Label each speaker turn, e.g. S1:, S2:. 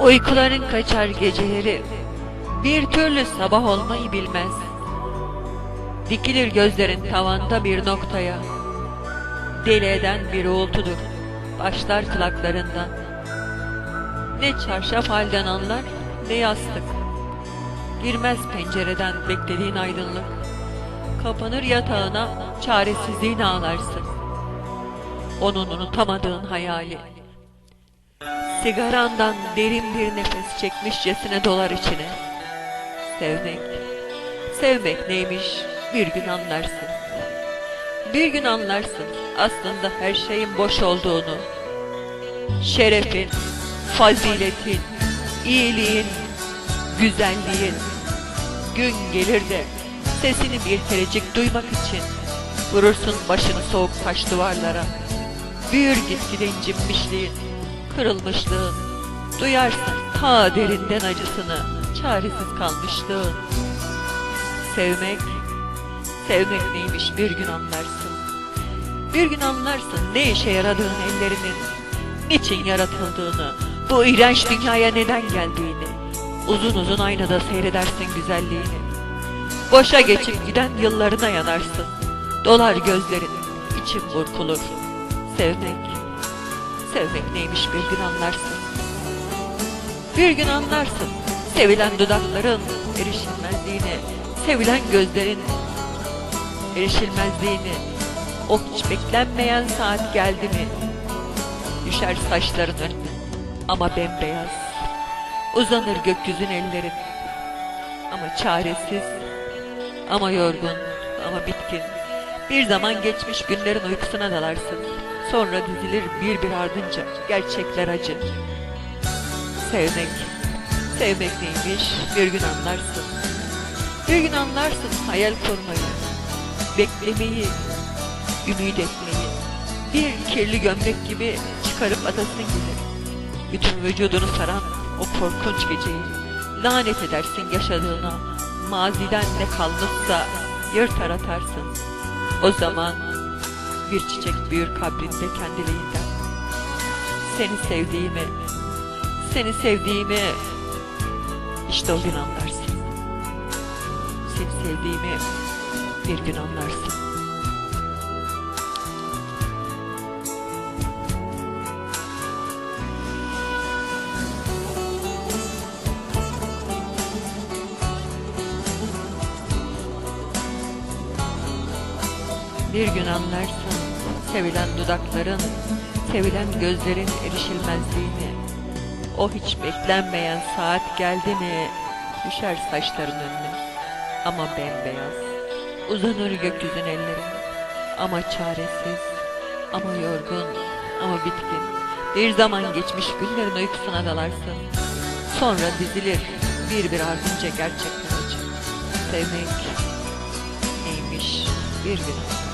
S1: Uykuların kaçar geceleri, bir türlü sabah olmayı bilmez. Dikilir gözlerin tavanda bir noktaya, deli eden bir uğultudur, başlar kulaklarından. Ne çarşaf halden anlar, ne yastık. Girmez pencereden beklediğin aydınlık. Kapanır yatağına, çaresizliğini ağlarsın. Onun unutamadığın hayali. Sigarandan derin bir nefes çekmişçesine dolar içine. Sevmek, sevmek neymiş bir gün anlarsın. Bir gün anlarsın aslında her şeyin boş olduğunu. Şerefin, faziletin, iyiliğin, güzelliğin. Gün gelir de sesini bir kerecik duymak için vurursun başını soğuk taş duvarlara. Büyür gitgide incinmişliğin, kırılmışlığın. Duyarsın ta derinden acısını, çaresiz kalmışlığın. Sevmek, sevmek neymiş bir gün anlarsın. Bir gün anlarsın ne işe yaradığın ellerinin, niçin yaratıldığını, bu iğrenç dünyaya neden geldiğini. Uzun uzun aynada seyredersin güzelliğini. Boşa geçip giden yıllarına yanarsın. Dolar gözlerin, için burkulur. Sevmek, sevmek neymiş bir gün anlarsın. Bir gün anlarsın, sevilen dudakların erişilmezliğini, sevilen gözlerin erişilmezliğini. O hiç beklenmeyen saat geldi mi? Düşer saçların önüne ama bembeyaz. Uzanır gökyüzün ellerin ama çaresiz, ama yorgun, ama bitkin. Bir zaman geçmiş günlerin uykusuna dalarsın. Sonra dizilir bir bir ardınca gerçekler acı. Sevmek, sevmek neymiş bir gün anlarsın. Bir gün anlarsın hayal kurmayı, beklemeyi, ümit etmeyi. Bir kirli gömlek gibi çıkarıp atasın gelir. Bütün vücudunu saran o korkunç geceyi lanet edersin yaşadığına. Maziden ne kalmışsa yırtar atarsın. O zaman bir çiçek büyür kabrinde kendiliğinden. Seni sevdiğimi, seni sevdiğimi işte o gün anlarsın. Seni sevdiğimi bir gün anlarsın. Bir gün anlarsın sevilen dudakların, sevilen gözlerin erişilmezliğini. O hiç beklenmeyen saat geldi mi düşer saçların önüne ama bembeyaz. Uzanır gökyüzün ellerin ama çaresiz, ama yorgun, ama bitkin. Bir zaman geçmiş günlerin uykusuna dalarsın. Sonra dizilir bir bir ardınca gerçekten acı. Sevmek neymiş bir gün.